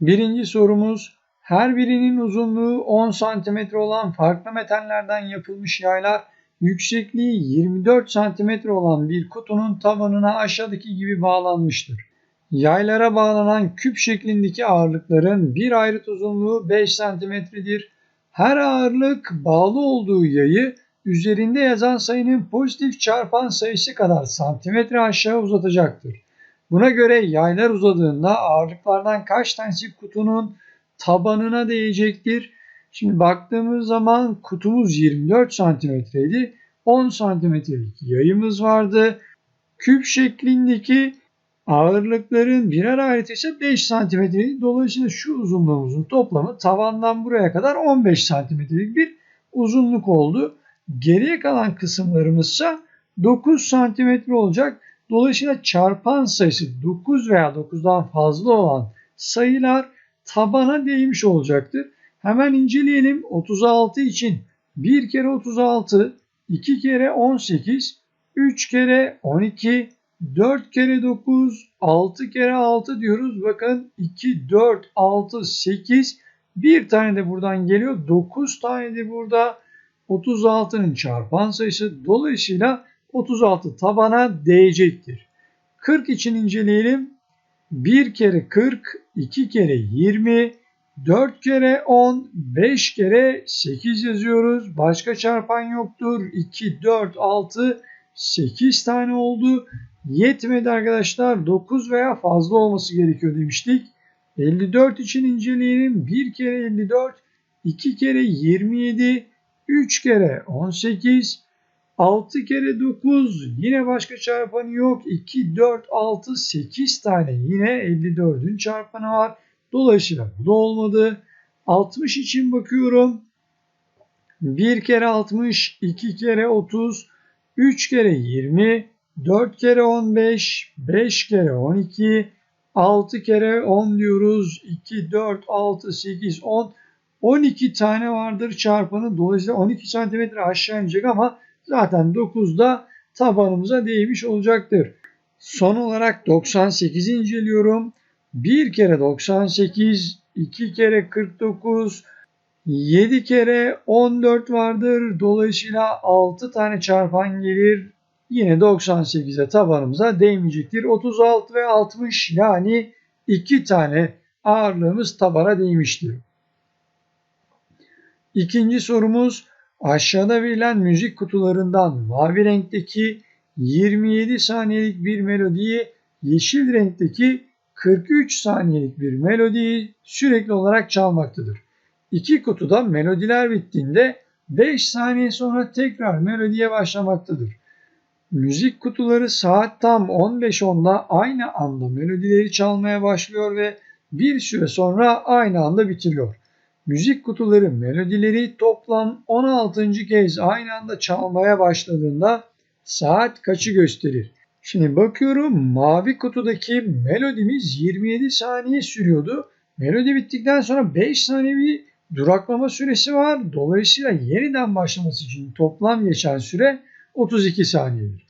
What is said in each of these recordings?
Birinci sorumuz her birinin uzunluğu 10 cm olan farklı metallerden yapılmış yaylar yüksekliği 24 cm olan bir kutunun tabanına aşağıdaki gibi bağlanmıştır. Yaylara bağlanan küp şeklindeki ağırlıkların bir ayrıt uzunluğu 5 cm'dir. Her ağırlık bağlı olduğu yayı üzerinde yazan sayının pozitif çarpan sayısı kadar santimetre aşağı uzatacaktır. Buna göre yaylar uzadığında ağırlıklardan kaç tanesi kutunun tabanına değecektir? Şimdi baktığımız zaman kutumuz 24 santimetreydi. 10 santimetrelik yayımız vardı. Küp şeklindeki ağırlıkların birer ayrıtı ise 5 santimetreydi. Dolayısıyla şu uzunluğumuzun toplamı tavandan buraya kadar 15 santimetrelik bir uzunluk oldu. Geriye kalan kısımlarımız ise 9 santimetre olacak. Dolayısıyla çarpan sayısı 9 veya 9'dan fazla olan sayılar tabana değmiş olacaktır. Hemen inceleyelim. 36 için 1 kere 36, 2 kere 18, 3 kere 12, 4 kere 9, 6 kere 6 diyoruz. Bakın 2, 4, 6, 8. Bir tane de buradan geliyor. 9 tane de burada 36'nın çarpan sayısı. Dolayısıyla 36 tabana değecektir. 40 için inceleyelim. 1 kere 40, 2 kere 20, 4 kere 10, 5 kere 8 yazıyoruz. Başka çarpan yoktur. 2, 4, 6, 8 tane oldu. Yetmedi arkadaşlar. 9 veya fazla olması gerekiyor demiştik. 54 için inceleyelim. 1 kere 54, 2 kere 27, 3 kere 18, 6 kere 9 yine başka çarpanı yok. 2, 4, 6, 8 tane yine 54'ün çarpanı var. Dolayısıyla bu da olmadı. 60 için bakıyorum. 1 kere 60, 2 kere 30, 3 kere 20, 4 kere 15, 5 kere 12, 6 kere 10 diyoruz. 2, 4, 6, 8, 10. 12 tane vardır çarpanı. Dolayısıyla 12 santimetre aşağı inecek ama zaten 9'da tabanımıza değmiş olacaktır. Son olarak 98'i inceliyorum. 1 kere 98, 2 kere 49, 7 kere 14 vardır. Dolayısıyla 6 tane çarpan gelir. Yine 98'e tabanımıza değmeyecektir. 36 ve 60 yani 2 tane ağırlığımız tabana değmiştir. İkinci sorumuz aşağıda verilen müzik kutularından mavi renkteki 27 saniyelik bir melodiyi yeşil renkteki 43 saniyelik bir melodiyi sürekli olarak çalmaktadır. İki kutuda melodiler bittiğinde 5 saniye sonra tekrar melodiye başlamaktadır. Müzik kutuları saat tam 15.10'da aynı anda melodileri çalmaya başlıyor ve bir süre sonra aynı anda bitiriyor. Müzik kutuları melodileri toplam 16. kez aynı anda çalmaya başladığında saat kaçı gösterir? Şimdi bakıyorum mavi kutudaki melodimiz 27 saniye sürüyordu. Melodi bittikten sonra 5 saniye bir duraklama süresi var. Dolayısıyla yeniden başlaması için toplam geçen süre 32 saniyedir.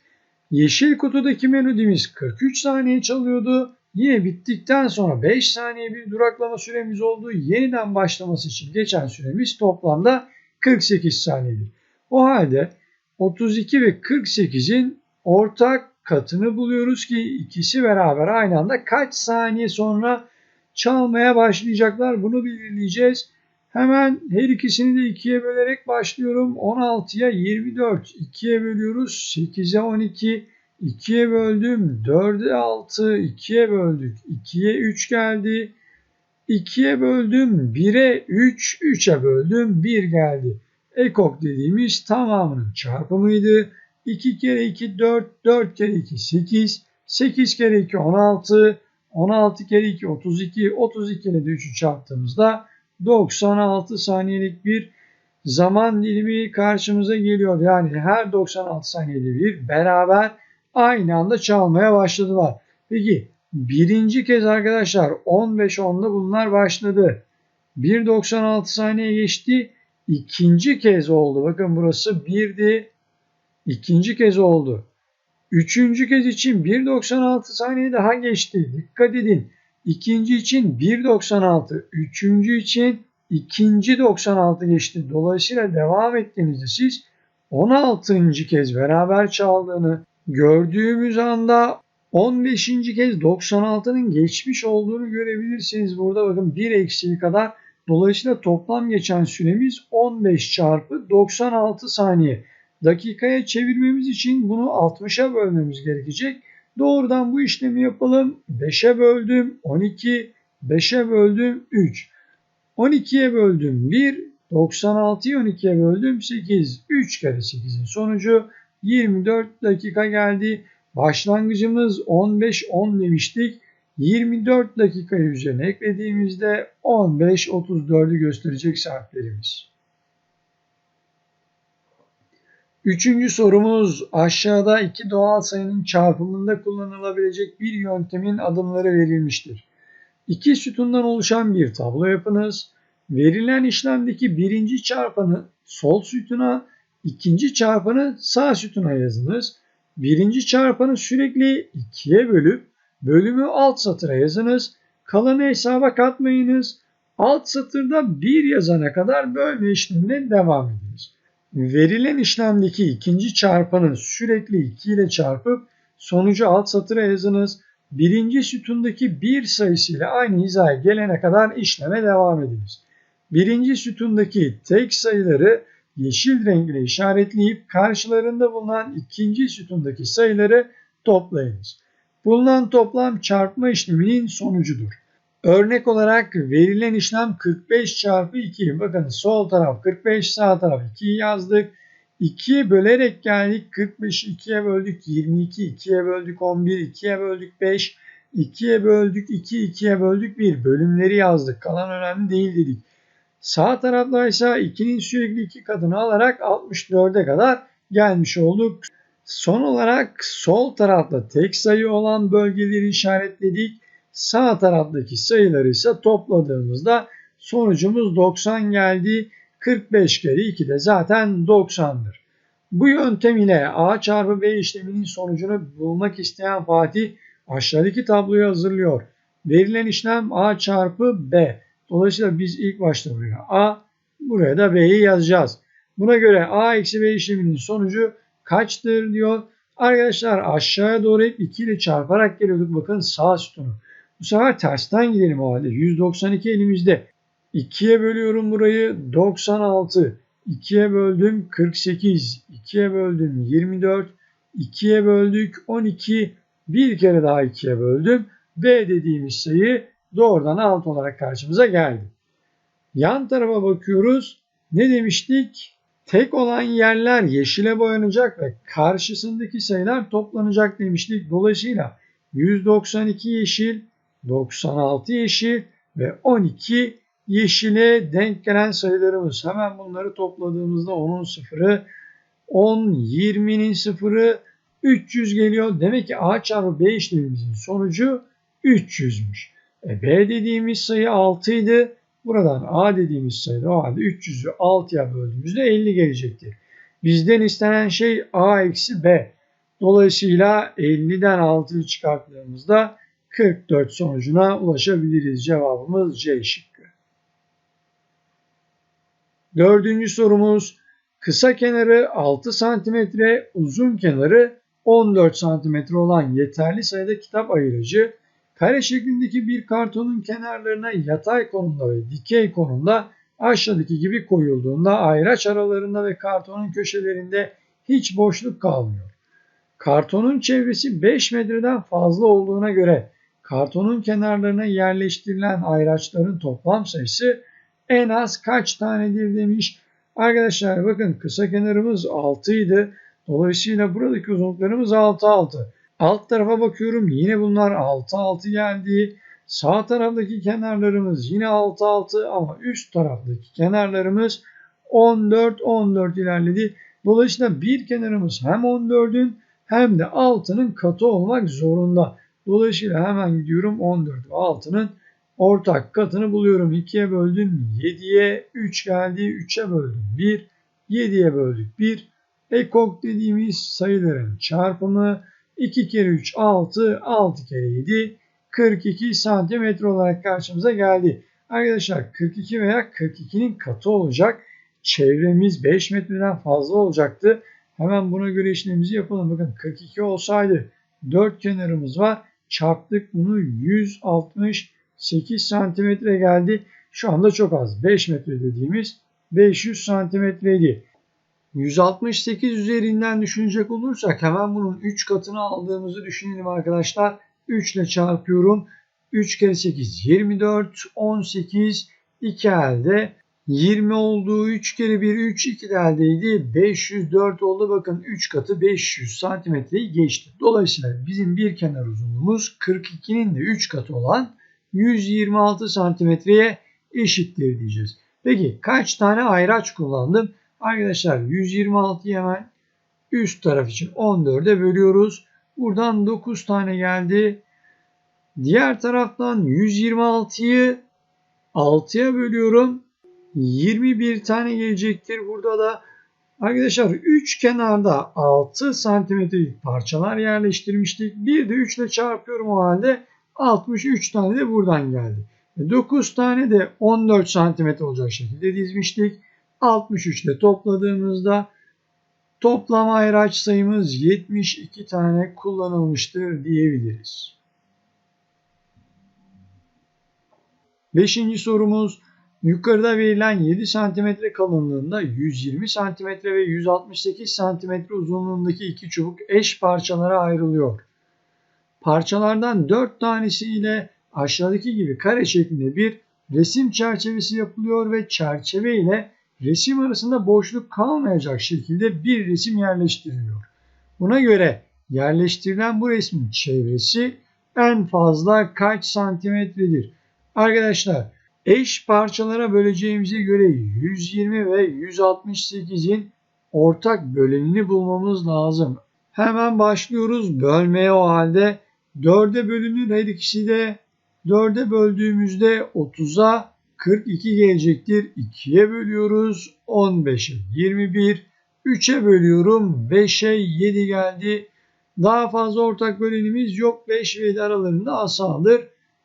Yeşil kutudaki melodimiz 43 saniye çalıyordu. Yine bittikten sonra 5 saniye bir duraklama süremiz oldu. Yeniden başlaması için geçen süremiz toplamda 48 saniyedir. O halde 32 ve 48'in ortak katını buluyoruz ki ikisi beraber aynı anda kaç saniye sonra çalmaya başlayacaklar bunu belirleyeceğiz. Hemen her ikisini de ikiye bölerek başlıyorum. 16'ya 24, 2'ye bölüyoruz. 8'e 12, 2'ye böldüm. 4'e 6, 2'ye böldük. 2'ye 3 geldi. 2'ye böldüm. 1'e 3, 3'e böldüm. 1 geldi. Ekok dediğimiz tamamının çarpımıydı. 2 kere 2 4, 4 kere 2 8, 8 kere 2 16, 16 kere 2 32, 32 ile de 3'ü çarptığımızda 96 saniyelik bir zaman dilimi karşımıza geliyor. Yani her 96 saniyede bir beraber aynı anda çalmaya başladılar. Peki birinci kez arkadaşlar 15-10'da bunlar başladı. 1.96 saniye geçti. İkinci kez oldu. Bakın burası 1'di. İkinci kez oldu. Üçüncü kez için 1.96 saniye daha geçti. Dikkat edin. ikinci için 1.96, üçüncü için ikinci 96 geçti. Dolayısıyla devam ettiğinizde siz 16. kez beraber çaldığını gördüğümüz anda 15. kez 96'nın geçmiş olduğunu görebilirsiniz. Burada bakın 1 eksiği kadar. Dolayısıyla toplam geçen süremiz 15 çarpı 96 saniye. Dakikaya çevirmemiz için bunu 60'a bölmemiz gerekecek. Doğrudan bu işlemi yapalım. 5'e böldüm 12, 5'e böldüm 3. 12'ye böldüm 1, 96'yı 12'ye böldüm 8. 3 kere 8'in sonucu 24 dakika geldi. Başlangıcımız 15-10 demiştik. 24 dakika üzerine eklediğimizde 15-34'ü gösterecek saatlerimiz. Üçüncü sorumuz aşağıda iki doğal sayının çarpımında kullanılabilecek bir yöntemin adımları verilmiştir. İki sütundan oluşan bir tablo yapınız. Verilen işlemdeki birinci çarpanı sol sütuna, ikinci çarpanı sağ sütuna yazınız. Birinci çarpanı sürekli ikiye bölüp bölümü alt satıra yazınız. Kalanı hesaba katmayınız. Alt satırda bir yazana kadar bölme işlemine devam ediniz. Verilen işlemdeki ikinci çarpanı sürekli 2 ile çarpıp sonucu alt satıra yazınız. Birinci sütundaki bir sayısıyla aynı hizaya gelene kadar işleme devam ediniz. Birinci sütundaki tek sayıları yeşil renkle işaretleyip karşılarında bulunan ikinci sütundaki sayıları toplayınız. Bulunan toplam çarpma işleminin sonucudur. Örnek olarak verilen işlem 45 çarpı 2. Bakın sol taraf 45, sağ taraf 2'yi yazdık. 2'ye bölerek geldik. 45'i 2'ye böldük. 22, 2'ye böldük. 11, 2'ye böldük. 5, 2'ye böldük. 2, 2'ye böldük. 1. Bölümleri yazdık. Kalan önemli değil dedik. Sağ tarafta ise 2'nin sürekli 2 katını alarak 64'e kadar gelmiş olduk. Son olarak sol tarafta tek sayı olan bölgeleri işaretledik. Sağ taraftaki sayıları ise topladığımızda sonucumuz 90 geldi. 45 kere 2 de zaten 90'dır. Bu yöntem ile A çarpı B işleminin sonucunu bulmak isteyen Fatih aşağıdaki tabloyu hazırlıyor. Verilen işlem A çarpı B. Dolayısıyla biz ilk başta buraya A, buraya da B'yi yazacağız. Buna göre A eksi B işleminin sonucu kaçtır diyor. Arkadaşlar aşağıya doğru hep 2 ile çarparak geliyorduk. Bakın sağ sütunu. Bu sefer tersten gidelim o halde. 192 elimizde. 2'ye bölüyorum burayı 96. 2'ye böldüm 48. 2'ye böldüm 24. 2'ye böldük 12. Bir kere daha 2'ye böldüm. B dediğimiz sayı doğrudan alt olarak karşımıza geldi. Yan tarafa bakıyoruz. Ne demiştik? Tek olan yerler yeşile boyanacak ve karşısındaki sayılar toplanacak demiştik. Dolayısıyla 192 yeşil, 96 yeşil ve 12 yeşile denk gelen sayılarımız. Hemen bunları topladığımızda 10'un sıfırı, 10, 20'nin sıfırı 300 geliyor. Demek ki A çarpı B işlemimizin sonucu 300'müş. E, B dediğimiz sayı 6 idi. Buradan A dediğimiz sayı o halde 300'ü 6'ya böldüğümüzde 50 gelecektir. Bizden istenen şey A eksi B. Dolayısıyla 50'den 6'yı çıkarttığımızda 44 sonucuna ulaşabiliriz. Cevabımız C şıkkı. Dördüncü sorumuz kısa kenarı 6 cm, uzun kenarı 14 cm olan yeterli sayıda kitap ayırıcı kare şeklindeki bir kartonun kenarlarına yatay konumda ve dikey konumda aşağıdaki gibi koyulduğunda ayraç aralarında ve kartonun köşelerinde hiç boşluk kalmıyor. Kartonun çevresi 5 metreden fazla olduğuna göre kartonun kenarlarına yerleştirilen ayraçların toplam sayısı en az kaç tanedir demiş. Arkadaşlar bakın kısa kenarımız 6 idi. Dolayısıyla buradaki uzunluklarımız 6 6. Alt tarafa bakıyorum yine bunlar 6 6 geldi. Sağ taraftaki kenarlarımız yine 6 6 ama üst taraftaki kenarlarımız 14 14 ilerledi. Dolayısıyla bir kenarımız hem 14'ün hem de 6'nın katı olmak zorunda. Dolayısıyla hemen gidiyorum 14 ve 6'nın ortak katını buluyorum. 2'ye böldüm 7'ye 3 geldi. 3'e böldüm 1. 7'ye böldük 1. Ekok dediğimiz sayıların çarpımı 2 kere 3 6, 6 kere 7 42 santimetre olarak karşımıza geldi. Arkadaşlar 42 veya 42'nin katı olacak. Çevremiz 5 metreden fazla olacaktı. Hemen buna göre işlemimizi yapalım. Bakın 42 olsaydı 4 kenarımız var. Çarptık bunu 168 santimetre geldi. Şu anda çok az. 5 metre dediğimiz 500 santimetreydi. 168 üzerinden düşünecek olursak hemen bunun 3 katını aldığımızı düşünelim arkadaşlar. 3 ile çarpıyorum. 3 kere 8 24 18 2 elde 20 olduğu 3 kere 1 3 2 eldeydi. 504 oldu. Bakın 3 katı 500 santimetreyi geçti. Dolayısıyla bizim bir kenar uzunluğumuz 42'nin de 3 katı olan 126 santimetreye eşittir diyeceğiz. Peki kaç tane ayraç kullandım? Arkadaşlar 126'yı hemen üst taraf için 14'e bölüyoruz. Buradan 9 tane geldi. Diğer taraftan 126'yı 6'ya bölüyorum. 21 tane gelecektir. Burada da arkadaşlar 3 kenarda 6 santimetrelik parçalar yerleştirmiştik. Bir de 3 ile çarpıyorum o halde 63 tane de buradan geldi. 9 tane de 14 santimetre olacak şekilde dizmiştik. 63 ile topladığımızda toplam ayraç sayımız 72 tane kullanılmıştır diyebiliriz. Beşinci sorumuz yukarıda verilen 7 cm kalınlığında 120 cm ve 168 cm uzunluğundaki iki çubuk eş parçalara ayrılıyor. Parçalardan 4 tanesi ile aşağıdaki gibi kare şeklinde bir resim çerçevesi yapılıyor ve çerçeve ile resim arasında boşluk kalmayacak şekilde bir resim yerleştiriliyor. Buna göre yerleştirilen bu resmin çevresi en fazla kaç santimetredir? Arkadaşlar eş parçalara böleceğimize göre 120 ve 168'in ortak bölenini bulmamız lazım. Hemen başlıyoruz bölmeye o halde. 4'e bölünür her ikisi de 4'e böldüğümüzde 30'a 42 gelecektir. 2'ye bölüyoruz 15'e 21. 3'e bölüyorum 5'e 7 geldi. Daha fazla ortak bölenimiz yok. 5 ve 7 aralarında asaldır.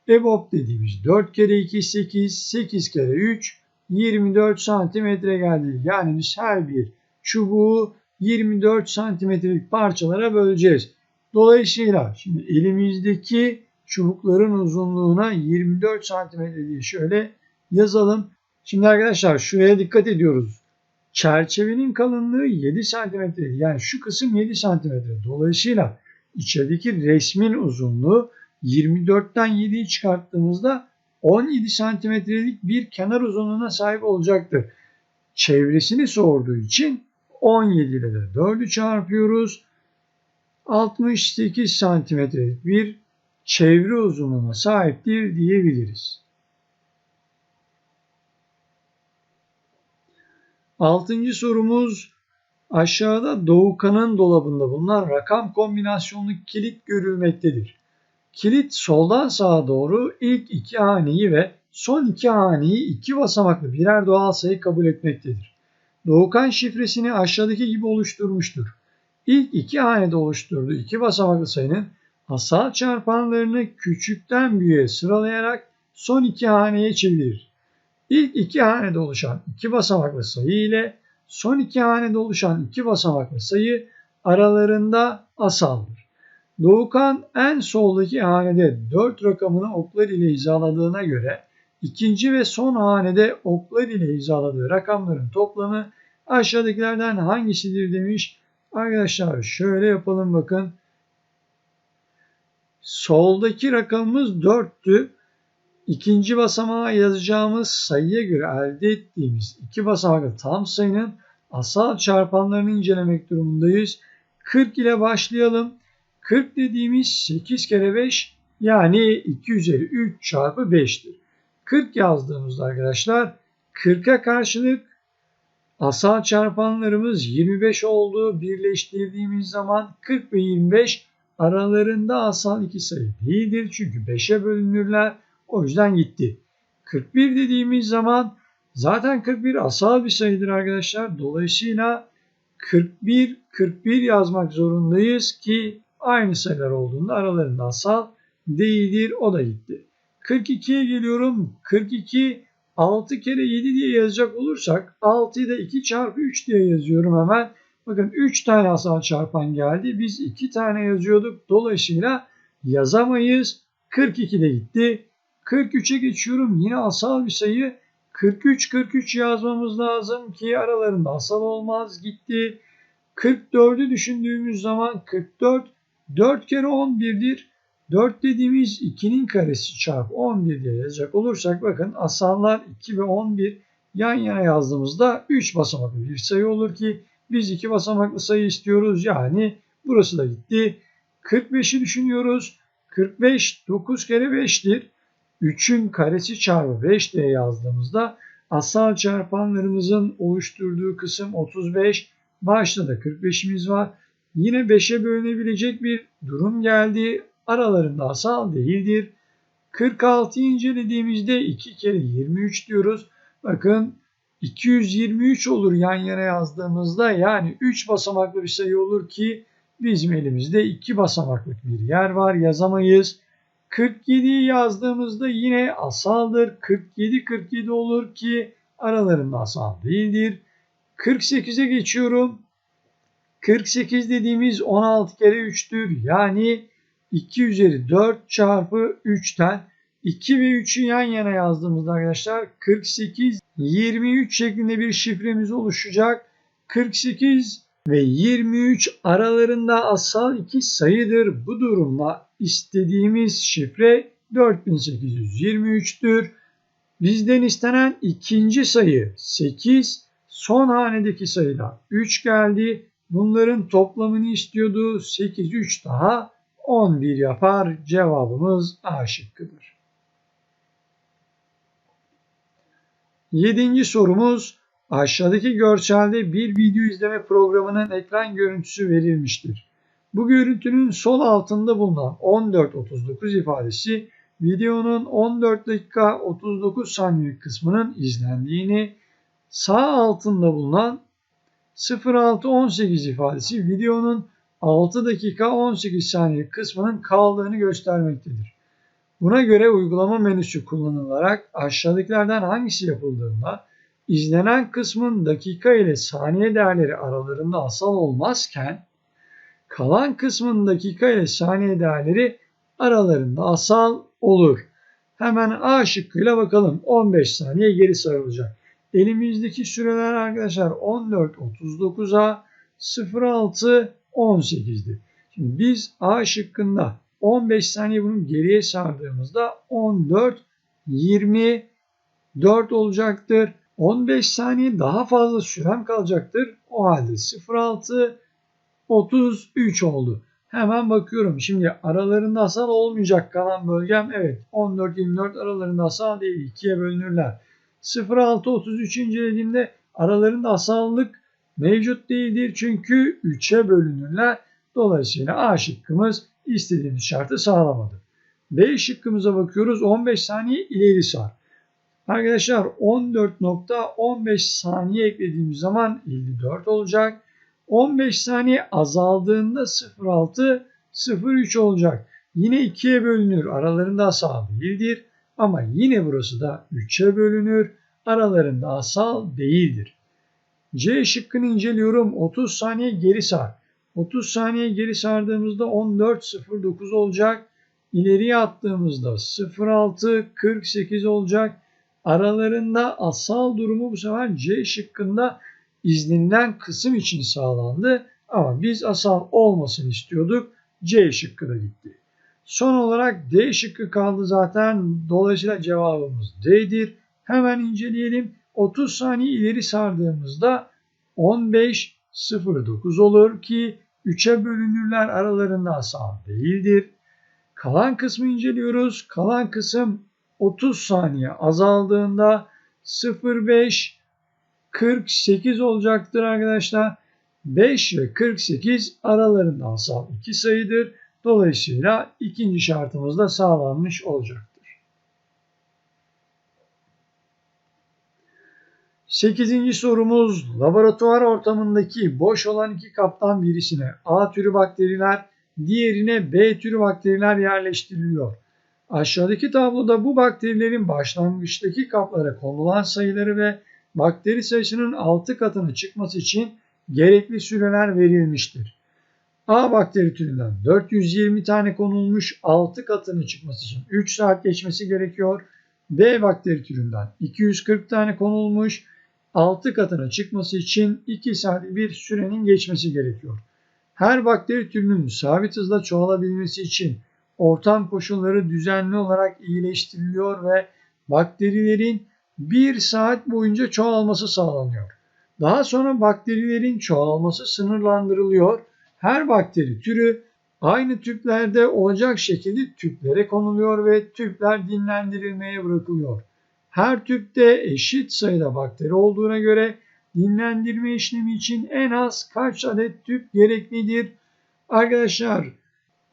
EBOB dediğimiz 4 kere 2 8, 8 kere 3 24 santimetre geldi. Yani biz her bir çubuğu 24 santimetrelik parçalara böleceğiz. Dolayısıyla şimdi elimizdeki çubukların uzunluğuna 24 santimetre diye şöyle yazalım. Şimdi arkadaşlar şuraya dikkat ediyoruz. Çerçevenin kalınlığı 7 santimetre. Yani şu kısım 7 santimetre. Dolayısıyla içerideki resmin uzunluğu 24'ten 7'yi çıkarttığımızda 17 santimetrelik bir kenar uzunluğuna sahip olacaktır. Çevresini sorduğu için 17 ile de 4'ü çarpıyoruz. 68 santimetrelik bir çevre uzunluğuna sahiptir diyebiliriz. Altıncı sorumuz aşağıda Doğukan'ın dolabında bulunan rakam kombinasyonlu kilit görülmektedir. Kilit soldan sağa doğru ilk iki haneyi ve son iki haneyi iki basamaklı birer doğal sayı kabul etmektedir. Doğukan şifresini aşağıdaki gibi oluşturmuştur. İlk iki hanede oluşturduğu iki basamaklı sayının asal çarpanlarını küçükten büyüğe sıralayarak son iki haneye çevirir. İlk iki hanede oluşan iki basamaklı sayı ile son iki hanede oluşan iki basamaklı sayı aralarında asaldır. Doğukan en soldaki hanede 4 rakamını oklar ile hizaladığına göre ikinci ve son hanede oklar ile hizaladığı rakamların toplamı aşağıdakilerden hangisidir demiş. Arkadaşlar şöyle yapalım bakın. Soldaki rakamımız 4'tü. İkinci basamağa yazacağımız sayıya göre elde ettiğimiz iki basamaklı tam sayının asal çarpanlarını incelemek durumundayız. 40 ile başlayalım. 40 dediğimiz 8 kere 5 yani 2 üzeri 3 çarpı 5'tir. 40 yazdığımızda arkadaşlar 40'a karşılık asal çarpanlarımız 25 oldu. Birleştirdiğimiz zaman 40 ve 25 aralarında asal iki sayı değildir. Çünkü 5'e bölünürler. O yüzden gitti. 41 dediğimiz zaman zaten 41 asal bir sayıdır arkadaşlar. Dolayısıyla 41 41 yazmak zorundayız ki aynı sayılar olduğunda aralarında asal değildir. O da gitti. 42'ye geliyorum. 42 6 kere 7 diye yazacak olursak 6'yı da 2 çarpı 3 diye yazıyorum hemen. Bakın 3 tane asal çarpan geldi. Biz 2 tane yazıyorduk. Dolayısıyla yazamayız. 42 de gitti. 43'e geçiyorum. Yine asal bir sayı. 43 43 yazmamız lazım ki aralarında asal olmaz. Gitti. 44'ü düşündüğümüz zaman 44 4 kere 11'dir. 4 dediğimiz 2'nin karesi çarpı 11 diye yazacak olursak bakın asallar 2 ve 11 yan yana yazdığımızda 3 basamaklı bir sayı olur ki biz 2 basamaklı sayı istiyoruz. Yani burası da gitti. 45'i düşünüyoruz. 45 9 kere 5'tir. 3'ün karesi çarpı 5 diye yazdığımızda asal çarpanlarımızın oluşturduğu kısım 35. Başta da 45'imiz var. Yine 5'e bölünebilecek bir durum geldi. Aralarında asal değildir. 46 incelediğimizde 2 kere 23 diyoruz. Bakın 223 olur yan yana yazdığımızda yani 3 basamaklı bir sayı olur ki bizim elimizde 2 basamaklık bir yer var yazamayız. 47'yi yazdığımızda yine asaldır. 47 47 olur ki aralarında asal değildir. 48'e geçiyorum. 48 dediğimiz 16 kere 3'tür. Yani 2 üzeri 4 çarpı 3'ten 2 ve 3'ü yan yana yazdığımızda arkadaşlar 48 23 şeklinde bir şifremiz oluşacak. 48 ve 23 aralarında asal iki sayıdır. Bu durumla istediğimiz şifre 4823'tür. Bizden istenen ikinci sayı 8. Son hanedeki sayıda 3 geldi. Bunların toplamını istiyordu. 8 3 daha 11 yapar. Cevabımız A şıkkıdır. Yedinci sorumuz aşağıdaki görselde bir video izleme programının ekran görüntüsü verilmiştir. Bu görüntünün sol altında bulunan 14.39 ifadesi videonun 14 dakika 39 saniye kısmının izlendiğini, sağ altında bulunan 06.18 ifadesi videonun 6 dakika 18 saniye kısmının kaldığını göstermektedir. Buna göre uygulama menüsü kullanılarak aşağıdakilerden hangisi yapıldığında izlenen kısmın dakika ile saniye değerleri aralarında asal olmazken kalan kısmın dakika ile saniye değerleri aralarında asal olur. Hemen A şıkkıyla bakalım. 15 saniye geri sarılacak. Elimizdeki süreler arkadaşlar 14 39'a 06 18'di. Şimdi biz A şıkkında 15 saniye bunu geriye sardığımızda 14 24 olacaktır. 15 saniye daha fazla sürem kalacaktır. O halde 06 33 oldu. Hemen bakıyorum. Şimdi aralarında asal olmayacak kalan bölgem evet 14-24 aralarında asal değil 2'ye bölünürler. 06-33 incelediğimde aralarında asallık mevcut değildir çünkü 3'e bölünürler. Dolayısıyla A şıkkımız istediğimiz şartı sağlamadı. B şıkkımıza bakıyoruz 15 saniye ileri sar. Arkadaşlar 14.15 saniye eklediğimiz zaman 54 olacak. 15 saniye azaldığında 0.6 0.3 olacak. Yine 2'ye bölünür. Aralarında asal değildir. Ama yine burası da 3'e bölünür. Aralarında asal değildir. C şıkkını inceliyorum. 30 saniye geri sar. 30 saniye geri sardığımızda 14.09 olacak. İleriye attığımızda 0.6.48 olacak. Aralarında asal durumu bu sefer C şıkkında izlenilen kısım için sağlandı. Ama biz asal olmasını istiyorduk. C şıkkı da gitti. Son olarak D şıkkı kaldı zaten. Dolayısıyla cevabımız D'dir. Hemen inceleyelim. 30 saniye ileri sardığımızda 15.09 olur ki 3'e bölünürler aralarında asal değildir. Kalan kısmı inceliyoruz. Kalan kısım 30 saniye azaldığında 0.5 48 olacaktır arkadaşlar. 5 ve 48 aralarında asal iki sayıdır. Dolayısıyla ikinci şartımız da sağlanmış olacaktır. Sekizinci sorumuz laboratuvar ortamındaki boş olan iki kaptan birisine A türü bakteriler, diğerine B türü bakteriler yerleştiriliyor. Aşağıdaki tabloda bu bakterilerin başlangıçtaki kaplara konulan sayıları ve bakteri sayısının 6 katına çıkması için gerekli süreler verilmiştir. A bakteri türünden 420 tane konulmuş 6 katına çıkması için 3 saat geçmesi gerekiyor. B bakteri türünden 240 tane konulmuş 6 katına çıkması için 2 saat bir sürenin geçmesi gerekiyor. Her bakteri türünün sabit hızla çoğalabilmesi için ortam koşulları düzenli olarak iyileştiriliyor ve bakterilerin 1 saat boyunca çoğalması sağlanıyor. Daha sonra bakterilerin çoğalması sınırlandırılıyor. Her bakteri türü aynı tüplerde olacak şekilde tüplere konuluyor ve tüpler dinlendirilmeye bırakılıyor. Her tüpte eşit sayıda bakteri olduğuna göre dinlendirme işlemi için en az kaç adet tüp gereklidir? Arkadaşlar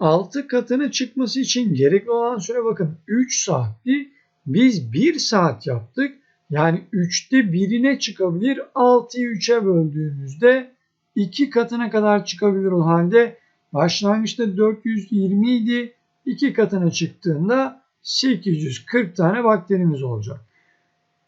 6 katını çıkması için gerekli olan süre bakın 3 saatti. Biz 1 saat yaptık. Yani 3'te birine çıkabilir. 6'yı 3'e böldüğümüzde 2 katına kadar çıkabilir o halde. Başlangıçta 420 idi. 2 katına çıktığında 840 tane bakterimiz olacak.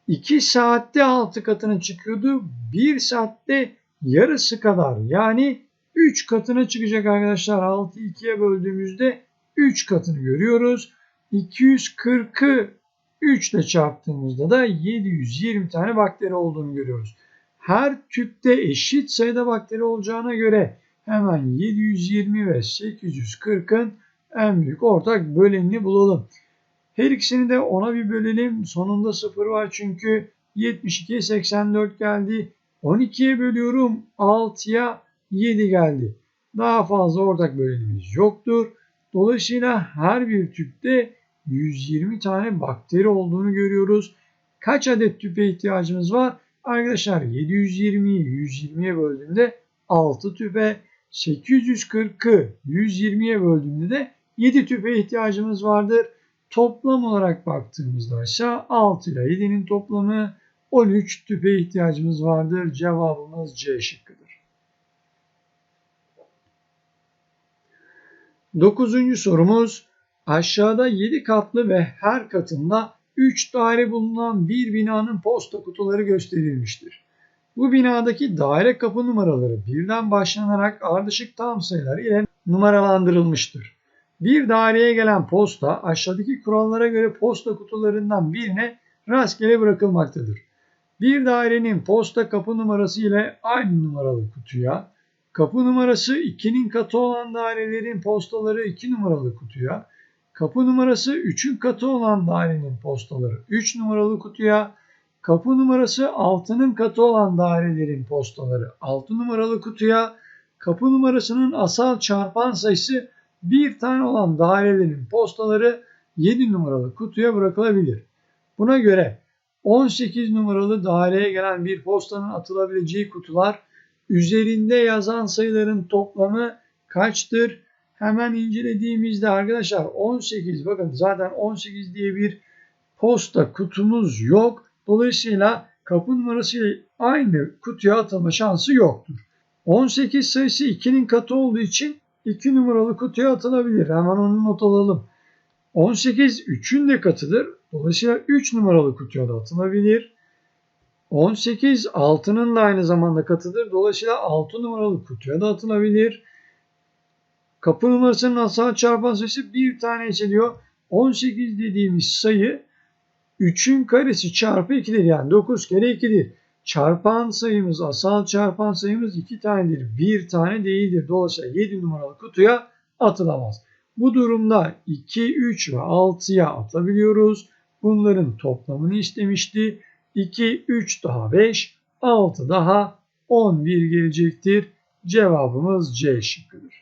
2 saatte 6 katına çıkıyordu. 1 saatte yarısı kadar yani 3 katına çıkacak arkadaşlar. 6'yı 2'ye böldüğümüzde 3 katını görüyoruz. 240'ı 3 ile çarptığımızda da 720 tane bakteri olduğunu görüyoruz. Her tüpte eşit sayıda bakteri olacağına göre hemen 720 ve 840'ın en büyük ortak bölenini bulalım. Her ikisini de 10'a bir bölelim. Sonunda 0 var çünkü 72'ye 84 geldi. 12'ye bölüyorum 6'ya 7 geldi. Daha fazla ortak bölenimiz yoktur. Dolayısıyla her bir tüpte 120 tane bakteri olduğunu görüyoruz. Kaç adet tüpe ihtiyacımız var? Arkadaşlar 720'yi 120'ye böldüğümde 6 tüpe, 840'ı 120'ye böldüğümde de 7 tüpe ihtiyacımız vardır. Toplam olarak baktığımızda ise 6 ile 7'nin toplamı 13 tüpe ihtiyacımız vardır. Cevabımız C şıkkıdır. Dokuzuncu sorumuz aşağıda 7 katlı ve her katında 3 daire bulunan bir binanın posta kutuları gösterilmiştir. Bu binadaki daire kapı numaraları birden başlanarak ardışık tam sayılar ile numaralandırılmıştır. Bir daireye gelen posta aşağıdaki kurallara göre posta kutularından birine rastgele bırakılmaktadır. Bir dairenin posta kapı numarası ile aynı numaralı kutuya, kapı numarası 2'nin katı olan dairelerin postaları 2 numaralı kutuya, kapı numarası 3'ün katı olan dairenin postaları 3 numaralı kutuya, kapı numarası 6'nın katı olan dairelerin postaları 6 numaralı kutuya, kapı numarasının asal çarpan sayısı bir tane olan dairelerin postaları 7 numaralı kutuya bırakılabilir. Buna göre 18 numaralı daireye gelen bir postanın atılabileceği kutular üzerinde yazan sayıların toplamı kaçtır? Hemen incelediğimizde arkadaşlar 18 bakın zaten 18 diye bir posta kutumuz yok. Dolayısıyla kapı numarası ile aynı kutuya atılma şansı yoktur. 18 sayısı 2'nin katı olduğu için 2 numaralı kutuya atılabilir. Hemen onu not alalım. 18 3'ün de katıdır. Dolayısıyla 3 numaralı kutuya da atılabilir. 18 6'nın da aynı zamanda katıdır. Dolayısıyla 6 numaralı kutuya da atılabilir. Kapı numarasının asal çarpan sayısı bir tane içeriyor. 18 dediğimiz sayı 3'ün karesi çarpı 2'dir. Yani 9 kere 2'dir. Çarpan sayımız, asal çarpan sayımız 2 tanedir. 1 tane değildir. Dolayısıyla 7 numaralı kutuya atılamaz. Bu durumda 2, 3 ve 6'ya atabiliyoruz. Bunların toplamını istemişti. 2, 3 daha 5, 6 daha 11 gelecektir. Cevabımız C şıkkıdır.